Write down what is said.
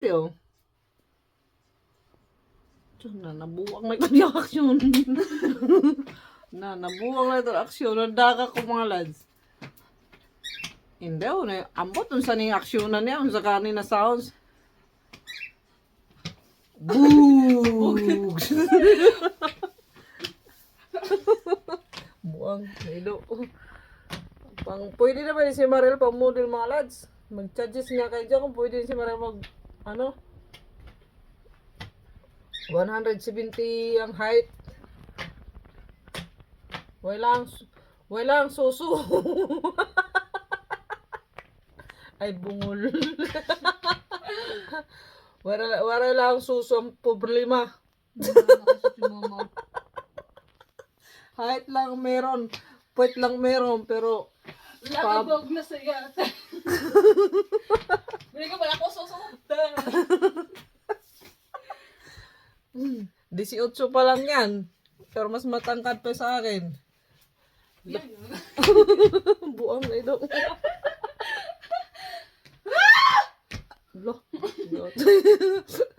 Yo. Diyan na, nabuwang na ito yung aksyon. na, nabuwang na ito yung aksyon. Nadaga ko mga lads. Hindi, oh, na, ambot dun sa ning aksyon na niya, sa kanina sounds. Boog! Buang, ilo. Pang, pwede naman si Marel pang model mga lads. Mag-charges nga kayo dyan kung pwede si Marel mag, ano, 170 ang height. Walang, walang susu. Ay, bungol. wala, wala lang susu ang problema. Height lang meron. Puwet lang meron, pero Nakabog na sa yata. Hindi ko pala ako susundan. 18 pa lang yan. Pero mas matangkad pa sa akin. Buang na ito. Lo.